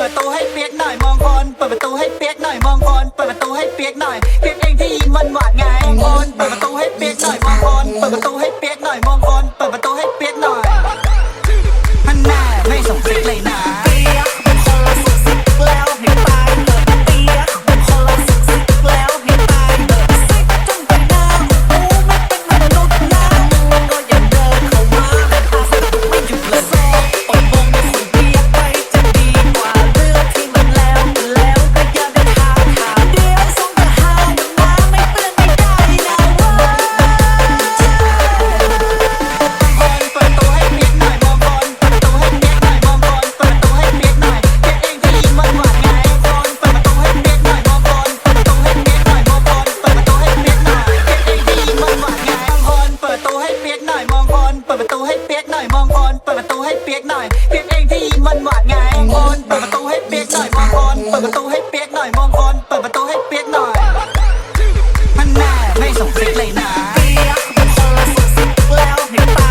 ปิดประตูให้เปียกหน่อยมองคนเปิดประตูให้เปียกหน่อยมองคนเปิดประตูให้เปียกหน่อยเปียกเองที่ยินวันหวานไงมองคนเปิดประตูให้เปียกหน่อยมองคนเปิดประตูให้เปียกหน่อยมองคนเปิดประตูให้เปียกหน่อย องบนเปิดประตูให้เปียกหน่อยมองบนเปิดประตูให้เปียกหน่อยมันแน่ไม่สมคิดเลยนะเปียกเป็นสุดแล้วเห็นป